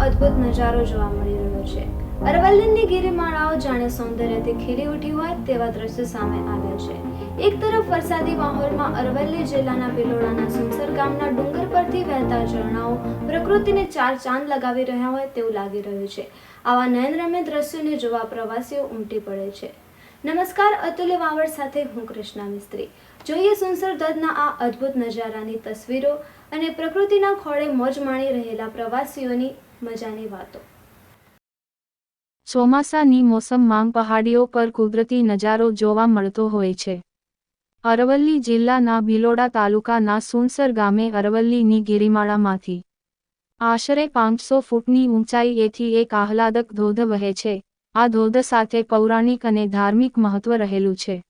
નજારો જોવા મળી રહ્યો છે. અરવલ્લીની ગિરિમાળાઓ જાણે સૌંદર્યથી ખીલી ઉઠી હોય તેવા દ્રશ્યો સામે આવ્યા છે. એક તરફ વરસાદી માહોલમાં અરવલ્લી જિલ્લાના ભિલોડાના સુનસર ગામના ડુંગર પરથી વહેતા ઝરણાઓ પ્રકૃતિને ચાર ચાંદ લગાવી રહ્યા હોય તેવું લાગી રહ્યું છે. આવા નયનરમ્ય દ્રશ્યોને જોવા પ્રવાસીઓ ઉમટી પડે છે. નમસ્કાર અતુલ્ય વાવડ સાથે હું કૃષ્ણા મિસ્ત્રી. જોઈએ સુનસર ધોધના આ અદ્ભુત નજારાની તસવીરો અને પ્રકૃતિના ખોળે મોજ માણી રહેલા પ્રવાસીઓની મજાની વાતો. ચોમાસાની મોસમમાં પહાડીઓ પર કુદરતી નજારો જોવા મળતો હોય છે. અરવલ્લી જિલ્લાના ભિલોડા તાલુકાના સુનસર ગામે અરવલ્લીની ગિરિમાળામાંથી. આશરે પાંચસો ફૂટની ઊંચાઈએથી એક આહલાદક ધોધ વહે છે. આ ધોધ સાથે પૌરાણિક અને ધાર્મિક મહત્વ રહેલું છે.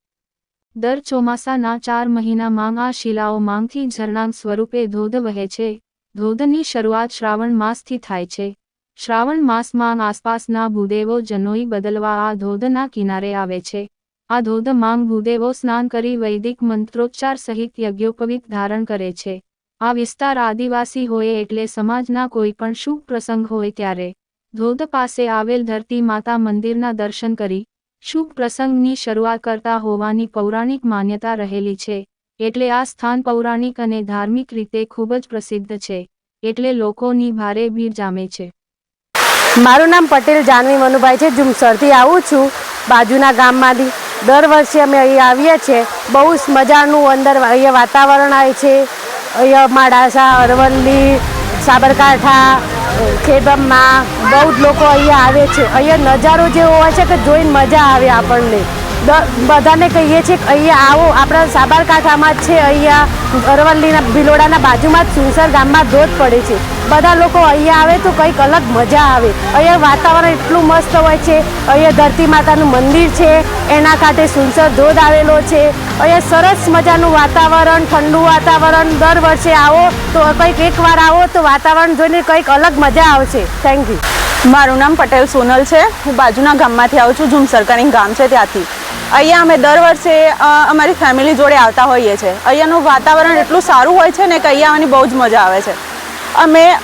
દર ચોમાસાના ચાર મહિનામાં આ શિલાઓ માંગથી ઝરણાંગ સ્વરૂપે ધોધ વહે છે. ધોધની શરૂઆત શ્રાવણ માસથી થાય છે. શ્રાવણ માસમાં આસપાસના ભૂદેવો જનોઈ બદલવા આ ધોધના કિનારે આવે છે. આ ધોધ માંગ ભૂદેવો સ્નાન કરી વૈદિક મંત્રોચ્ચાર સહિત યજ્ઞોપવિત ધારણ કરે છે. આ વિસ્તાર આદિવાસી હોય એટલે સમાજના કોઈ પણ શુભ પ્રસંગ હોય ત્યારે ધોધ પાસે આવેલ ધરતી માતા મંદિરના દર્શન કરી શુભ પ્રસંગની શરૂઆત કરતા હોવાની પૌરાણિક માન્યતા રહેલી છે. એટલે આ સ્થાન પૌરાણિક અને ધાર્મિક રીતે ખૂબ જ પ્રસિદ્ધ છે. એટલે લોકોની ભારે ભીડ જામે છે. મારું નામ પટેલ, જાનવી મનુભાઈ છે. જુમસરથી આવું છું. બાજુના ગામમાંથી દર વર્ષે અમે અહીં આવીએ છીએ. બહુ જ મજાનું અંદર અહીંયા વાતાવરણ આવે છે. અહીંયા માડાસા, અરવલ્લી, સાબરકાંઠા ખેબમમાં બહુ જ લોકો અહીંયા આવે છે. અહીંયા નજારો જેવો હોય છે કે જોઈને મજા આવે આપણને. બધાને કહીએ છીએ કે અહીંયા આવો. આપણા સાબરકાંઠામાં જ છે, અહીંયા અરવલ્લીના ભિલોડાના બાજુમાં જ સુનસર ગામમાં ધોધ પડે છે. બધા લોકો અહીંયા આવે તો કંઈક અલગ મજા આવે. અહીંયા વાતાવરણ એટલું મસ્ત હોય છે. અહીંયા ધરતી માતાનું મંદિર છે. એના કાંઠે સુનસર ધોધ આવેલો છે. અહીંયા સરસ મજાનું વાતાવરણ, ઠંડુ વાતાવરણ. દર વર્ષે આવો તો કંઈક એકવાર આવો તો વાતાવરણ જોઈને કંઈક અલગ મજા આવશે. થેન્ક યુ મારું નામ પટેલ સોનલ છે. હું બાજુના ગામમાંથી આવું છું. ઝુમસરકાની ગામ છે ત્યાંથી. અહીંયા અમે દર વર્ષે અમારી ફેમિલી જોડે આવતા હોઈએ છીએ. અહીંયાનું વાતાવરણ એટલું સારું હોય છે ને કે અહીંયા આવવાની બહુ જ મજા આવે છે. અમે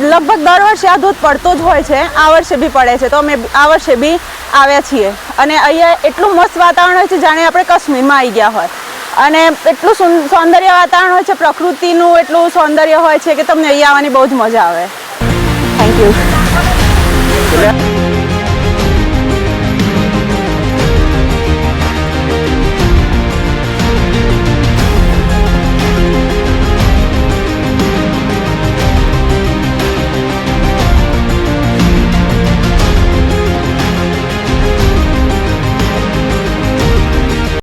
લગભગ દર વર્ષે આ ધોધ પડતો જ હોય છે. આ વર્ષે બી પડે છે. તો અમે આ વર્ષે બી આવ્યા છીએ. અને અહીંયા એટલું મસ્ત વાતાવરણ હોય છે જાણે આપણે કાશ્મીરમાં આવી ગયા હોય. અને એટલું સું- સૌંદર્ય વાતાવરણ હોય છે પ્રકૃતિનું એટલું સૌંદર્ય હોય છે કે તમને અહીંયા આવવાની બહુ જ મજા આવે. Thank you